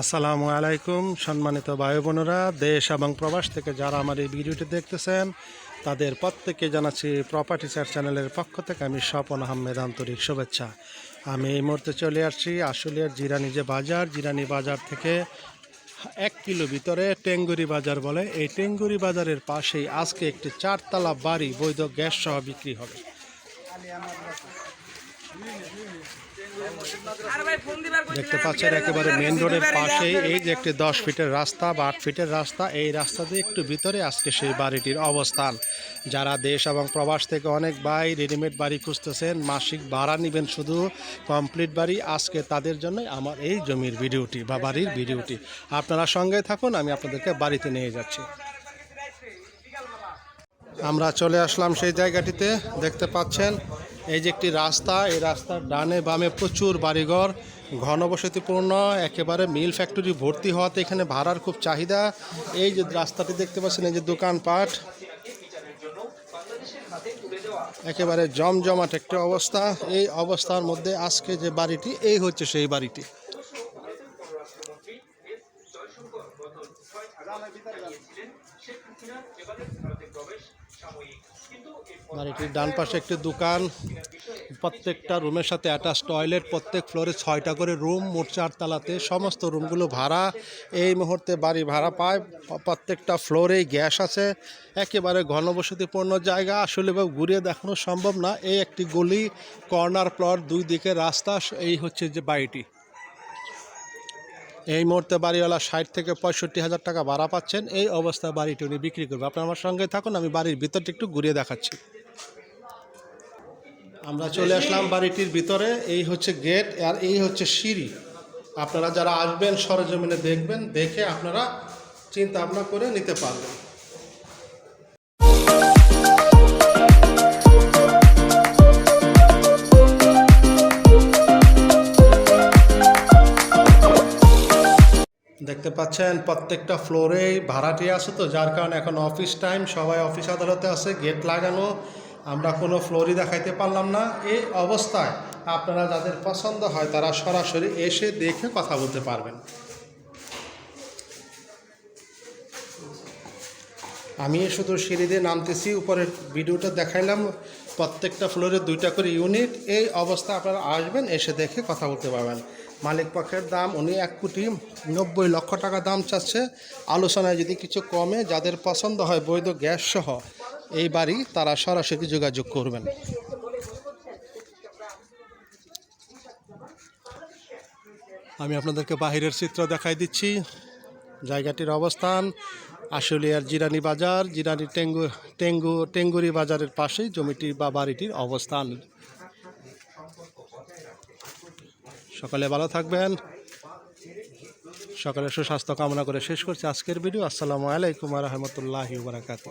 আসসালামু আলাইকুম, সম্মানিত ভাই বোনেরা, দেশ এবং প্রবাস থেকে যারা আমার এই ভিডিওটি দেখতেছেন, তাদের প্রত্যেককে জানাচ্ছি প্রপার্টি চার চ্যানেলের পক্ষ থেকে আমি স্বপন আহমেদ আন্তরিক শুভেচ্ছা। আমি এই মুহূর্তে চলে আসছি আশুলিয়ার জিরানি যে বাজার, জিরানি বাজার থেকে এক কিলো ভিতরে টেঙ্গুরি বাজার বলে। এই টেঙ্গুরি বাজারের পাশেই আজকে একটি চারতলা বাড়ি বৈধ গ্যাস সহ বিক্রি হবে। দেখতে পাচ্ছেন একেবারে মেন রোডের পাশেই এই যে একটি দশ ফিটের রাস্তা বা আট ফিটের রাস্তা এই রাস্তা দিয়ে একটু ভিতরে আজকে সেই বাড়িটির অবস্থান। যারা দেশ এবং প্রবাস থেকে অনেক ভাই রেডিমেড বাড়ি খুঁজতেছেন মাসিক ভাড়া নেবেন শুধু কমপ্লিট বাড়ি আজকে তাদের জন্য আমার এই জমির ভিডিওটি বা বাড়ির ভিডিওটি। আপনারা সঙ্গে থাকুন আমি আপনাদেরকে বাড়িতে নিয়ে যাচ্ছি। আমরা চলে আসলাম সেই জায়গাটিতে দেখতে পাচ্ছেন এই যে একটি রাস্তা, এই রাস্তার ডানে বামে প্রচুর বাড়িঘর, ঘনবসতিপূর্ণ, একেবারে মিল ফ্যাক্টরি ভর্তি হওয়াতে এখানে ভাড়ার খুব চাহিদা। এই যে রাস্তাটি দেখতে পাচ্ছেন, এই যে দোকানপাট, একেবারে জমজমাট একটা অবস্থা। এই অবস্থার মধ্যে আজকে যে বাড়িটি, এই হচ্ছে সেই বাড়িটি। বাড়িটির ডান পাশে একটি দোকান। প্রত্যেকটা রুমের সাথে অ্যাটাচ টয়লেট প্রত্যেক ফ্লোরে ছয়টা করে রুম মোট চারতলাতে সমস্ত রুমগুলো ভাড়া। এই মুহূর্তে বাড়ি ভাড়া পায়। প্রত্যেকটা ফ্লোরেই গ্যাস আছে। একেবারে ঘনবসতিপূর্ণ জায়গা। আসলে ঘুরিয়ে দেখানো সম্ভব না। এই একটি গলি কর্নার প্লট দুই দিকে রাস্তা। এই হচ্ছে যে বাড়িটি। এই মুহূর্তে বাড়িওয়ালা ষাট থেকে পঁয়ষট্টি হাজার টাকা ভাড়া পাচ্ছেন। এই অবস্থায় বাড়িটি উনি বিক্রি করবে। আপনার আমার সঙ্গে থাকুন, আমি বাড়ির ভিতরটি একটু ঘুরিয়ে দেখাচ্ছি। আমরা চলে আসলাম বাড়িটির ভিতরে। এই হচ্ছে গেট আর এই হচ্ছে সিঁড়ি। আপনারা যারা আসবেন সরজমিনে দেখবেন, দেখে আপনারা চিন্তা ভাবনা করে নিতে পারবেন। দেখতে পাচ্ছেন, প্রত্যেকটা ফ্লোরেই ভাড়াটি আছে তো, যার কারণে এখন অফিস টাইম, সবাই অফিস আদালতে আছে, গেট লাগানো, আমরা কোনো ফ্লোরই দেখাইতে পারলাম না। এই অবস্থায় আপনারা যাদের পছন্দ হয় তারা সরাসরি এসে দেখে কথা বলতে পারবেন। আমি শুধু সিঁড়ি দিয়ে নামতেছি উপরের ভিডিওটা দেখাইলাম, প্রত্যেকটা ফ্লোরে দুইটা করে ইউনিট। এই অবস্থা আপনারা আসবেন, এসে দেখে কথা বলতে পারবেন। মালিক পক্ষের দাম, উনি এক কোটি নব্বই লক্ষ টাকা দাম চাচ্ছে। আলোচনায় যদি কিছু কমে, যাদের পছন্দ হয় বৈধ গ্যাস সহ, এই বাড়ি তারা সরাসরি যোগাযোগ করবেন। আমি আপনাদেরকে বাহিরের চিত্র দেখাই দিচ্ছি। জায়গাটির অবস্থান আশুলিয়ার জিরানি বাজার, জিরানি টেঙ্গু টেঙ্গু, টেঙ্গুরি বাজারের পাশেই জমিটির বা বাড়িটির অবস্থান। সকালে ভালো থাকবেন। সকালে সুস্বাস্থ্য কামনা করে শেষ করছি আজকের ভিডিও। আসসালামু আলাইকুম রহমতুল্লাহি বারাকাতু